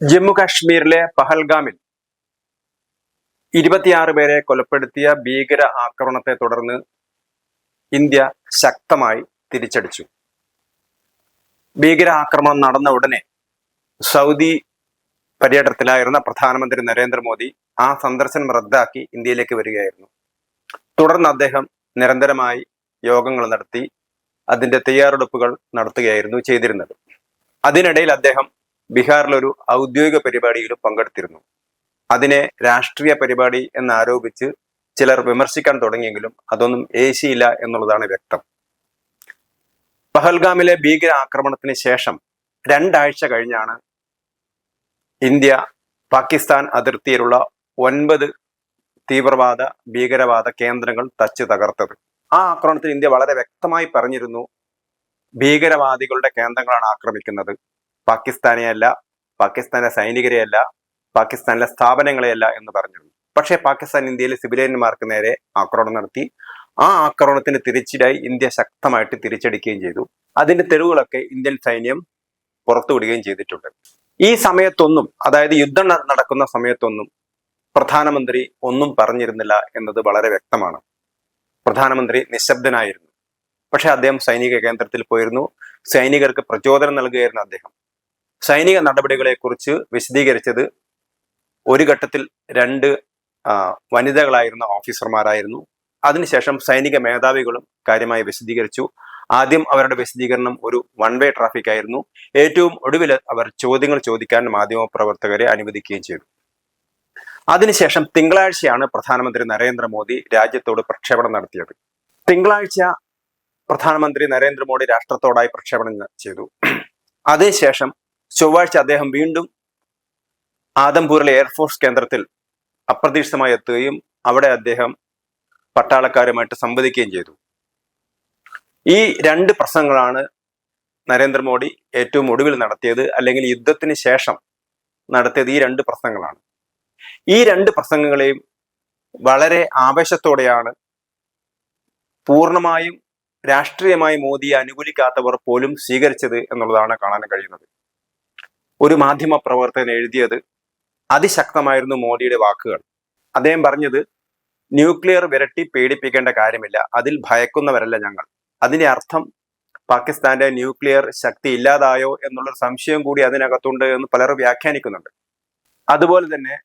ജമ്മു കാശ്മീരിലെ പഹൽഗാമിൽ ഇരുപത്തിയാറ് പേരെ കൊലപ്പെടുത്തിയ ഭീകര ആക്രമണത്തെ തുടർന്ന് ഇന്ത്യ ശക്തമായി തിരിച്ചടിച്ചു. ഭീകര ആക്രമണം നടന്ന ഉടനെ സൗദി പര്യടനത്തിലായിരുന്ന പ്രധാനമന്ത്രി നരേന്ദ്രമോദി ആ സന്ദർശനം റദ്ദാക്കി ഇന്ത്യയിലേക്ക് വരികയായിരുന്നു. തുടർന്ന് അദ്ദേഹം നിരന്തരമായി യോഗങ്ങൾ നടത്തി അതിന്റെ തയ്യാറെടുപ്പുകൾ നടത്തുകയായിരുന്നു ചെയ്തിരുന്നത്. അതിനിടയിൽ അദ്ദേഹം ബീഹാറിലൊരു ഔദ്യോഗിക പരിപാടിയിലും പങ്കെടുത്തിരുന്നു. അതിനെ രാഷ്ട്രീയ പരിപാടി എന്നാരോപിച്ച് ചിലർ വിമർശിക്കാൻ തുടങ്ങിയെങ്കിലും അതൊന്നും ഏശിയില്ല എന്നുള്ളതാണ് വ്യക്തം. പഹൽഗാമിലെ ഭീകര ആക്രമണത്തിന് ശേഷം രണ്ടാഴ്ച കഴിഞ്ഞാണ് ഇന്ത്യ പാകിസ്ഥാൻ അതിർത്തിയിലുള്ള ഒൻപത് തീവ്രവാദ ഭീകരവാദ കേന്ദ്രങ്ങൾ തച്ച് തകർത്തത്. ആ ആക്രമണത്തിൽ ഇന്ത്യ വളരെ വ്യക്തമായി പറഞ്ഞിരുന്നു ഭീകരവാദികളുടെ കേന്ദ്രങ്ങളാണ് ആക്രമിക്കുന്നത്. പാകിസ്ഥാനെയല്ല പാകിസ്ഥാന്റെ സൈനികരെയല്ല പാകിസ്ഥാനിലെ സ്ഥാപനങ്ങളെയല്ല എന്ന് പറഞ്ഞിരുന്നു. പക്ഷേ പാകിസ്ഥാൻ ഇന്ത്യയിലെ സിവിലിയന്മാർക്ക് നേരെ ആക്രമണം നടത്തി. ആ ആക്രമണത്തിന് തിരിച്ചടിയായി ഇന്ത്യ ശക്തമായിട്ട് തിരിച്ചടിക്കുകയും ചെയ്തു. അതിന്റെ തെളിവുകളൊക്കെ ഇന്ത്യൻ സൈന്യം പുറത്തുവിടുകയും ചെയ്തിട്ടുണ്ട്. ഈ സമയത്തൊന്നും അതായത് യുദ്ധം നടക്കുന്ന സമയത്തൊന്നും പ്രധാനമന്ത്രി ഒന്നും പറഞ്ഞിരുന്നില്ല എന്നത് വളരെ വ്യക്തമാണ്. പ്രധാനമന്ത്രി നിശബ്ദനായിരുന്നു. പക്ഷെ അദ്ദേഹം സൈനിക കേന്ദ്രത്തിൽ പോയിരുന്നു. സൈനികർക്ക് പ്രചോദനം നൽകുകയായിരുന്നു അദ്ദേഹം. സൈനിക നടപടികളെക്കുറിച്ച് വിശദീകരിച്ചത് ഒരു ഘട്ടത്തിൽ രണ്ട് വനിതകളായിരുന്ന ഓഫീസർമാരായിരുന്നു. അതിനുശേഷം സൈനിക മേധാവികളും കാര്യമായി വിശദീകരിച്ചു. ആദ്യം അവരുടെ വിശദീകരണം ഒരു വൺ വേ ട്രാഫിക് ആയിരുന്നു. ഏറ്റവും ഒടുവിൽ അവർ ചോദ്യങ്ങൾ ചോദിക്കാൻ മാധ്യമപ്രവർത്തകരെ അനുവദിക്കുകയും ചെയ്തു. അതിനുശേഷം തിങ്കളാഴ്ചയാണ് പ്രധാനമന്ത്രി നരേന്ദ്രമോദി രാജ്യത്തോട് പ്രക്ഷേപണം നടത്തിയത്. തിങ്കളാഴ്ച പ്രധാനമന്ത്രി നരേന്ദ്രമോദി രാഷ്ട്രത്തോടായി പ്രക്ഷേപണം ചെയ്തു. അതിനുശേഷം ചൊവ്വാഴ്ച അദ്ദേഹം വീണ്ടും ആദംപൂരിലെ എയർഫോഴ്സ് കേന്ദ്രത്തിൽ അപ്രതീക്ഷിതമായി എത്തുകയും അവിടെ അദ്ദേഹം പട്ടാളക്കാരുമായിട്ട് സംവദിക്കുകയും ചെയ്തു. ഈ രണ്ട് പ്രസംഗങ്ങളാണ് നരേന്ദ്രമോദി ഏറ്റവും ഒടുവിൽ നടത്തിയത് അല്ലെങ്കിൽ യുദ്ധത്തിന് ശേഷം നടത്തിയത് ഈ രണ്ട് പ്രസംഗങ്ങളാണ് ഈ രണ്ട് പ്രസംഗങ്ങളെയും വളരെ ആവേശത്തോടെയാണ് പൂർണമായും രാഷ്ട്രീയമായി മോദിയെ അനുകൂലിക്കാത്തവർ പോലും സ്വീകരിച്ചത് എന്നുള്ളതാണ് കാണാൻ കഴിയുന്നത്. ഒരു മാധ്യമ പ്രവർത്തകൻ എഴുതിയത് അതിശക്തമായിരുന്നു മോദിയുടെ വാക്കുകൾ. അദ്ദേഹം പറഞ്ഞത് ന്യൂക്ലിയർ വിരട്ടി പേടിപ്പിക്കേണ്ട കാര്യമില്ല അതിൽ ഭയക്കുന്നവരല്ല ഞങ്ങൾ. അതിന്റെ അർത്ഥം പാകിസ്ഥാന്റെ ന്യൂക്ലിയർ ശക്തി ഇല്ലാതായോ എന്നുള്ളൊരു സംശയം കൂടി അതിനകത്തുണ്ട് എന്ന് പലരും വ്യാഖ്യാനിക്കുന്നുണ്ട്. അതുപോലെ തന്നെ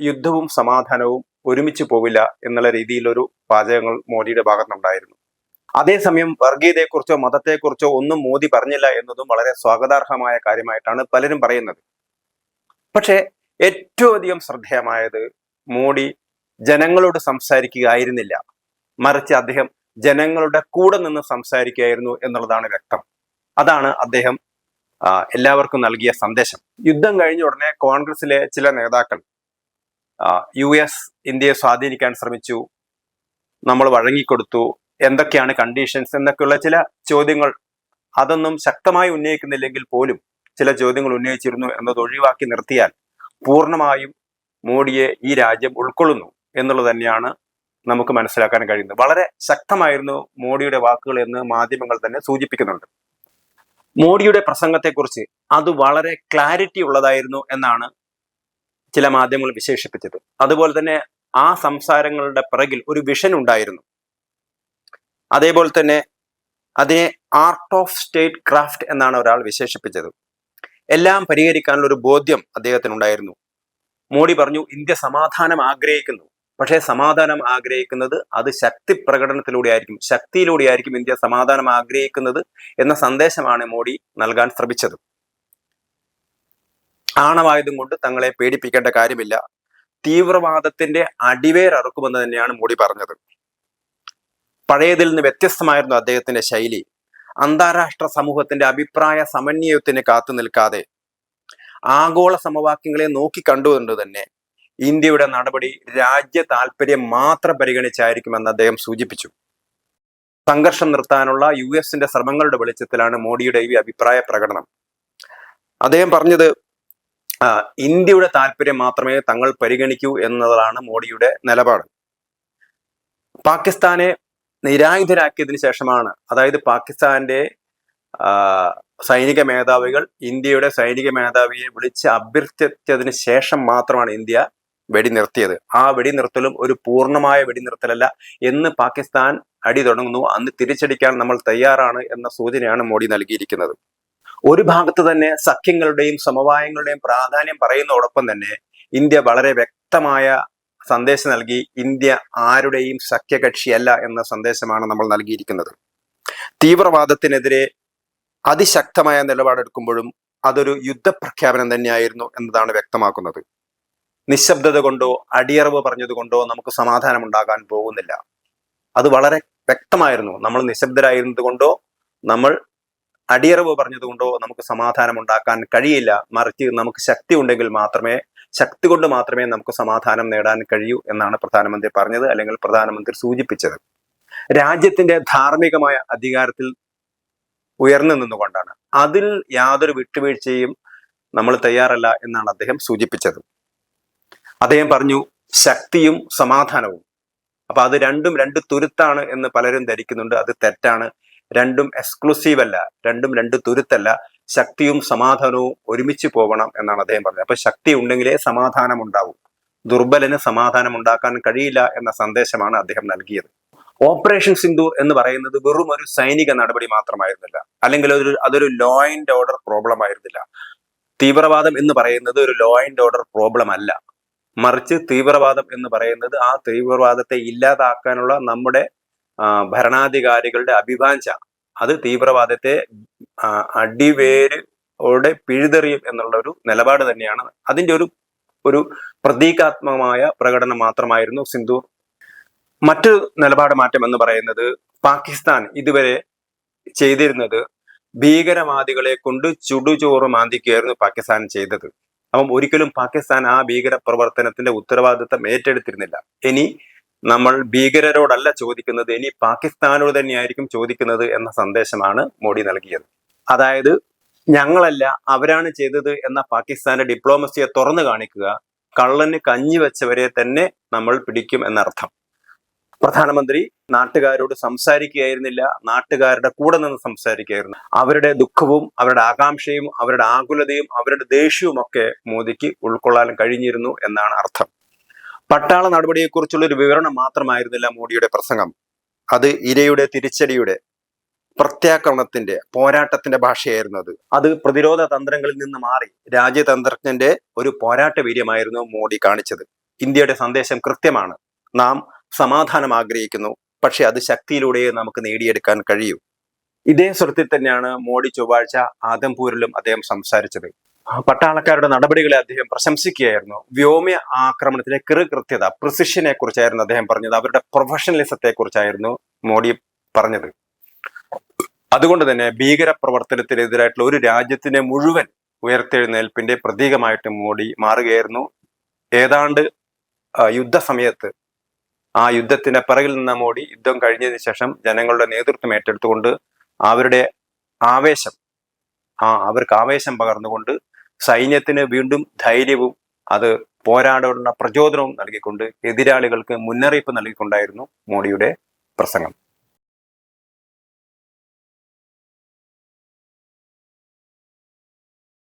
യുദ്ധവും സമാധാനവും ഒരുമിച്ച് പോവില്ല എന്നുള്ള രീതിയിലൊരു വാചകങ്ങൾ മോദിയുടെ ഭാഗത്തുനിന്നുണ്ടായിരുന്നു. അതേസമയം വർഗീയതയെക്കുറിച്ചോ മതത്തെക്കുറിച്ചോ ഒന്നും മോദി പറഞ്ഞില്ല എന്നതും വളരെ സ്വാഗതാർഹമായ കാര്യമായിട്ടാണ് പലരും പറയുന്നത്. പക്ഷേ ഏറ്റവും അധികം ശ്രദ്ധേയമായത് മോഡി ജനങ്ങളോട് സംസാരിക്കുകയായിരുന്നില്ല. മറിച്ച് അദ്ദേഹം ജനങ്ങളുടെ കൂടെ നിന്ന് സംസാരിക്കുകയായിരുന്നു എന്നുള്ളതാണ് വ്യക്തം. അതാണ് അദ്ദേഹം എല്ലാവർക്കും നൽകിയ സന്ദേശം. യുദ്ധം കഴിഞ്ഞ ഉടനെ കോൺഗ്രസിലെ ചില നേതാക്കൾ യു എസ് ഇന്ത്യയെ സ്വാധീനിക്കാൻ ശ്രമിച്ചു നമ്മൾ വഴങ്ങിക്കൊടുത്തു എന്തൊക്കെയാണ് കണ്ടീഷൻസ് എന്നൊക്കെയുള്ള ചില ചോദ്യങ്ങൾ. അതൊന്നും ശക്തമായി ഉന്നയിക്കുന്നില്ലെങ്കിൽ പോലും ചില ചോദ്യങ്ങൾ ഉന്നയിച്ചിരുന്നു എന്നത് ഒഴിവാക്കി നിർത്തിയാൽ പൂർണമായും മോഡിയെ ഈ രാജ്യം ഉൾക്കൊള്ളുന്നു എന്നുള്ളത് തന്നെയാണ് നമുക്ക് മനസ്സിലാക്കാൻ കഴിയുന്നത്. വളരെ ശക്തമായിരുന്നു മോഡിയുടെ വാക്കുകൾ എന്ന് മാധ്യമങ്ങൾ തന്നെ സൂചിപ്പിക്കുന്നുണ്ട്. മോഡിയുടെ പ്രസംഗത്തെക്കുറിച്ച് അത് വളരെ ക്ലാരിറ്റി ഉള്ളതായിരുന്നു എന്നാണ് ചില മാധ്യമങ്ങൾ വിശേഷിപ്പിച്ചത്. അതുപോലെ തന്നെ ആ സംസാരങ്ങളുടെ പിറകിൽ ഒരു വിഷൻ ഉണ്ടായിരുന്നു. അതേപോലെ തന്നെ അതിനെ ആർട്ട് ഓഫ് സ്റ്റേറ്റ് ക്രാഫ്റ്റ് എന്നാണ് ഒരാൾ വിശേഷിപ്പിച്ചത്. എല്ലാം പരിഹരിക്കാനുള്ള ഒരു ബോധ്യം അദ്ദേഹത്തിനുണ്ടായിരുന്നു. മോഡി പറഞ്ഞു ഇന്ത്യ സമാധാനം ആഗ്രഹിക്കുന്നു. പക്ഷേ സമാധാനം ആഗ്രഹിക്കുന്നത് അത് ശക്തി പ്രകടനത്തിലൂടെ ആയിരിക്കും. ശക്തിയിലൂടെ ആയിരിക്കും ഇന്ത്യ സമാധാനം ആഗ്രഹിക്കുന്നത് എന്ന സന്ദേശമാണ് മോഡി നൽകാൻ ശ്രമിച്ചത്. ആണവായുധം കൊണ്ട് തങ്ങളെ പേടിപ്പിക്കേണ്ട കാര്യമില്ല. തീവ്രവാദത്തിന്റെ അടിവേരറുക്കുമെന്ന് തന്നെയാണ് മോഡി പറഞ്ഞത്. പഴയതിൽ നിന്ന് വ്യത്യസ്തമായിരുന്നു അദ്ദേഹത്തിന്റെ ശൈലി. അന്താരാഷ്ട്ര സമൂഹത്തിന്റെ അഭിപ്രായ സമന്വയത്തിന് കാത്തു നിൽക്കാതെ ആഗോള സമവാക്യങ്ങളെ നോക്കി കണ്ടുകൊണ്ട് തന്നെ ഇന്ത്യയുടെ നടപടി രാജ്യ താല്പര്യം മാത്രം പരിഗണിച്ചായിരിക്കുമെന്ന് അദ്ദേഹം സൂചിപ്പിച്ചു. സംഘർഷം നിർത്താനുള്ള യു എസിന്റെ ശ്രമങ്ങളുടെ വെളിച്ചത്തിലാണ് മോഡിയുടെ ഈ അഭിപ്രായ പ്രകടനം. അദ്ദേഹം പറഞ്ഞത് ഇന്ത്യയുടെ താല്പര്യം മാത്രമേ തങ്ങൾ പരിഗണിക്കൂ എന്നതാണ് മോഡിയുടെ നിലപാട്. പാകിസ്ഥാനെ നിരായുധരാക്കിയതിനു ശേഷമാണ് അതായത് പാകിസ്ഥാന്റെ സൈനിക മേധാവികൾ ഇന്ത്യയുടെ സൈനിക മേധാവിയെ വിളിച്ച് അഭ്യർത്ഥിച്ചതിന് ശേഷം മാത്രമാണ് ഇന്ത്യ വെടിനിർത്തിയത്. ആ വെടിനിർത്തലും ഒരു പൂർണമായ വെടിനിർത്തലല്ല. എന്ന് പാകിസ്ഥാൻ അടി തുടങ്ങുന്നു. അന്ന് തിരിച്ചടിക്കാൻ നമ്മൾ തയ്യാറാണ് എന്ന സൂചനയാണ് മോഡി നൽകിയിരിക്കുന്നത്. ഒരു ഭാഗത്ത് തന്നെ സഖ്യങ്ങളുടെയും സമവായങ്ങളുടെയും പ്രാധാന്യം പറയുന്നതോടൊപ്പം തന്നെ ഇന്ത്യ വളരെ വ്യക്തമായ സന്ദേശം നൽകി ഇന്ത്യ ആരുടെയും സഖ്യകക്ഷിയല്ല എന്ന സന്ദേശമാണ് നമ്മൾ നൽകിയിരിക്കുന്നത്. തീവ്രവാദത്തിനെതിരെ അതിശക്തമായ നിലപാടെടുക്കുമ്പോഴും അതൊരു യുദ്ധപ്രഖ്യാപനം തന്നെയായിരുന്നു എന്നതാണ് വ്യക്തമാക്കുന്നത്. നിശബ്ദത കൊണ്ടോ അടിയറവ് പറഞ്ഞതുകൊണ്ടോ നമുക്ക് സമാധാനം ഉണ്ടാകാൻ പോകുന്നില്ല. അത് വളരെ വ്യക്തമായിരുന്നു. നമ്മൾ നിശബ്ദരായിരുന്നത് കൊണ്ടോ നമ്മൾ അടിയറവ് പറഞ്ഞതുകൊണ്ടോ നമുക്ക് സമാധാനം ഉണ്ടാക്കാൻ കഴിയില്ല. മറിച്ച് നമുക്ക് ശക്തി ഉണ്ടെങ്കിൽ മാത്രമേ ശക്തി കൊണ്ട് മാത്രമേ നമുക്ക് സമാധാനം നേടാൻ കഴിയൂ എന്നാണ് പ്രധാനമന്ത്രി പറഞ്ഞത് അല്ലെങ്കിൽ പ്രധാനമന്ത്രി സൂചിപ്പിച്ചത്. രാജ്യത്തിന്റെ ധാർമ്മികമായ അധികാരത്തിൽ ഉയർന്നു നിന്നുകൊണ്ടാണ്. അതിൽ യാതൊരു വിട്ടുവീഴ്ചയും നമ്മൾ തയ്യാറല്ല എന്നാണ് അദ്ദേഹം സൂചിപ്പിച്ചത്. അദ്ദേഹം പറഞ്ഞു ശക്തിയും സമാധാനവും. അപ്പൊ അത് രണ്ടും രണ്ട് തുരുത്താണ് എന്ന് പലരും ധരിക്കുന്നുണ്ട്. അത് തെറ്റാണ്. രണ്ടും എക്സ്ക്ലൂസീവ് അല്ല. രണ്ടും രണ്ട് തുരുത്തല്ല. ശക്തിയും സമാധാനവും ഒരുമിച്ച് പോകണം എന്നാണ് അദ്ദേഹം പറഞ്ഞത്. അപ്പൊ ശക്തി ഉണ്ടെങ്കിലേ സമാധാനം ഉണ്ടാവും ദുർബലന് സമാധാനം ഉണ്ടാക്കാൻ കഴിയില്ല എന്ന സന്ദേശമാണ് അദ്ദേഹം നൽകിയത്. ഓപ്പറേഷൻ സിന്ദൂർ എന്ന് പറയുന്നത് വെറും ഒരു സൈനിക നടപടി മാത്രമായിരുന്നില്ല. അല്ലെങ്കിൽ ഒരു അതൊരു ലോ ആൻഡ് ഓർഡർ പ്രോബ്ലം ആയിരുന്നില്ല. തീവ്രവാദം എന്ന് പറയുന്നത് ഒരു ലോ ആൻഡ് ഓർഡർ പ്രോബ്ലം അല്ല. മറിച്ച് തീവ്രവാദം എന്ന് പറയുന്നത് ആ തീവ്രവാദത്തെ ഇല്ലാതാക്കാനുള്ള നമ്മുടെ ഭരണാധികാരികളുടെ അഭിവാഞ്ച അത് തീവ്രവാദത്തെ അടിവേരോടെ പിഴുതെറിയും എന്നുള്ള ഒരു നിലപാട് തന്നെയാണ്. അതിന്റെ ഒരു ഒരു പ്രതീകാത്മകമായ പ്രകടനം മാത്രമായിരുന്നു സിന്ധൂർ മറ്റു നിലപാട് മാറ്റം എന്ന് പറയുന്നത് പാകിസ്ഥാൻ ഇതുവരെ ചെയ്തിരുന്നത് ഭീകരവാദികളെ കൊണ്ട് ചുടുചോറ് മാന്തിക്കുകയായിരുന്നു പാകിസ്ഥാൻ ചെയ്തത്. അപ്പം ഒരിക്കലും പാകിസ്ഥാൻ ആ ഭീകര പ്രവർത്തനത്തിന്റെ ഉത്തരവാദിത്തം ഏറ്റെടുത്തിരുന്നില്ല. ഇനി നമ്മൾ ഭീകരരോടല്ല ചോദിക്കുന്നത് ഇനി പാകിസ്ഥാനോട് തന്നെയായിരിക്കും ചോദിക്കുന്നത് എന്ന സന്ദേശമാണ് മോഡി നൽകിയത്. അതായത് ഞങ്ങളല്ല അവരാണ് ചെയ്തത് എന്ന പാകിസ്ഥാന്റെ ഡിപ്ലോമസിയെ തുറന്നു കാണിക്കുക കള്ളന് കഞ്ഞി വെച്ചവരെ തന്നെ നമ്മൾ പിടിക്കും എന്നർത്ഥം. പ്രധാനമന്ത്രി നാട്ടുകാരോട് സംസാരിക്കുകയായിരുന്നില്ല നാട്ടുകാരുടെ കൂടെ നിന്ന് സംസാരിക്കുകയായിരുന്നു. അവരുടെ ദുഃഖവും അവരുടെ ആകാംക്ഷയും അവരുടെ ആകുലതയും അവരുടെ ദേഷ്യവും ഒക്കെ മോദിക്ക് ഉൾക്കൊള്ളാൻ കഴിഞ്ഞിരുന്നു എന്നാണ് അർത്ഥം. പട്ടാള നടപടിയെക്കുറിച്ചുള്ള ഒരു വിവരണം മാത്രമായിരുന്നില്ല മോഡിയുടെ പ്രസംഗം. അത് ഇരയുടെ തിരിച്ചടിയുടെ പ്രത്യാക്രമണത്തിന്റെ പോരാട്ടത്തിന്റെ ഭാഷയായിരുന്നു അത്. അത് പ്രതിരോധ തന്ത്രങ്ങളിൽ നിന്ന് മാറി രാജ്യതന്ത്രജ്ഞന്റെ ഒരു പോരാട്ട വീര്യമായിരുന്നു മോഡി കാണിച്ചത്. ഇന്ത്യയുടെ സന്ദേശം കൃത്യമാണ്. നാം സമാധാനം ആഗ്രഹിക്കുന്നു. പക്ഷെ അത് ശക്തിയിലൂടെയേ നമുക്ക് നേടിയെടുക്കാൻ കഴിയൂ. ഇതേ സ്വരത്തിൽ തന്നെയാണ് മോഡി ചൊവ്വാഴ്ച ആദംപൂരിലും അദ്ദേഹം സംസാരിച്ചത്. പട്ടാളക്കാരുടെ നടപടികളെ അദ്ദേഹം പ്രശംസിക്കുകയായിരുന്നു. വ്യോമ ആക്രമണത്തിലെ കൃത്യത പ്രിസിഷനെ കുറിച്ചായിരുന്നു അദ്ദേഹം പറഞ്ഞത്. അവരുടെ പ്രൊഫഷണലിസത്തെ കുറിച്ചായിരുന്നു മോഡി പറഞ്ഞത്. അതുകൊണ്ട് തന്നെ ഭീകര പ്രവർത്തനത്തിനെതിരായിട്ടുള്ള ഒരു രാജ്യത്തിനെ മുഴുവൻ ഉയർത്തെഴുന്നേൽപ്പിന്റെ പ്രതീകമായിട്ട് മോഡി മാറുകയായിരുന്നു. ഏതാണ്ട് യുദ്ധ യുദ്ധസമയത്ത് ആ യുദ്ധത്തിന്റെ പിറകിൽ നിന്ന മോഡി യുദ്ധം കഴിഞ്ഞതിന് ശേഷം ജനങ്ങളുടെ നേതൃത്വം ഏറ്റെടുത്തുകൊണ്ട് അവരുടെ ആവേശം ആ അവർക്ക് ആവേശം പകർന്നുകൊണ്ട് സൈന്യത്തിന് വീണ്ടും ധൈര്യവും അത് പോരാടാനുള്ള പ്രചോദനവും നൽകിക്കൊണ്ട് എതിരാളികൾക്ക് മുന്നറിയിപ്പ് നൽകിക്കൊണ്ടായിരുന്നു മോഡിയുടെ പ്രസംഗം.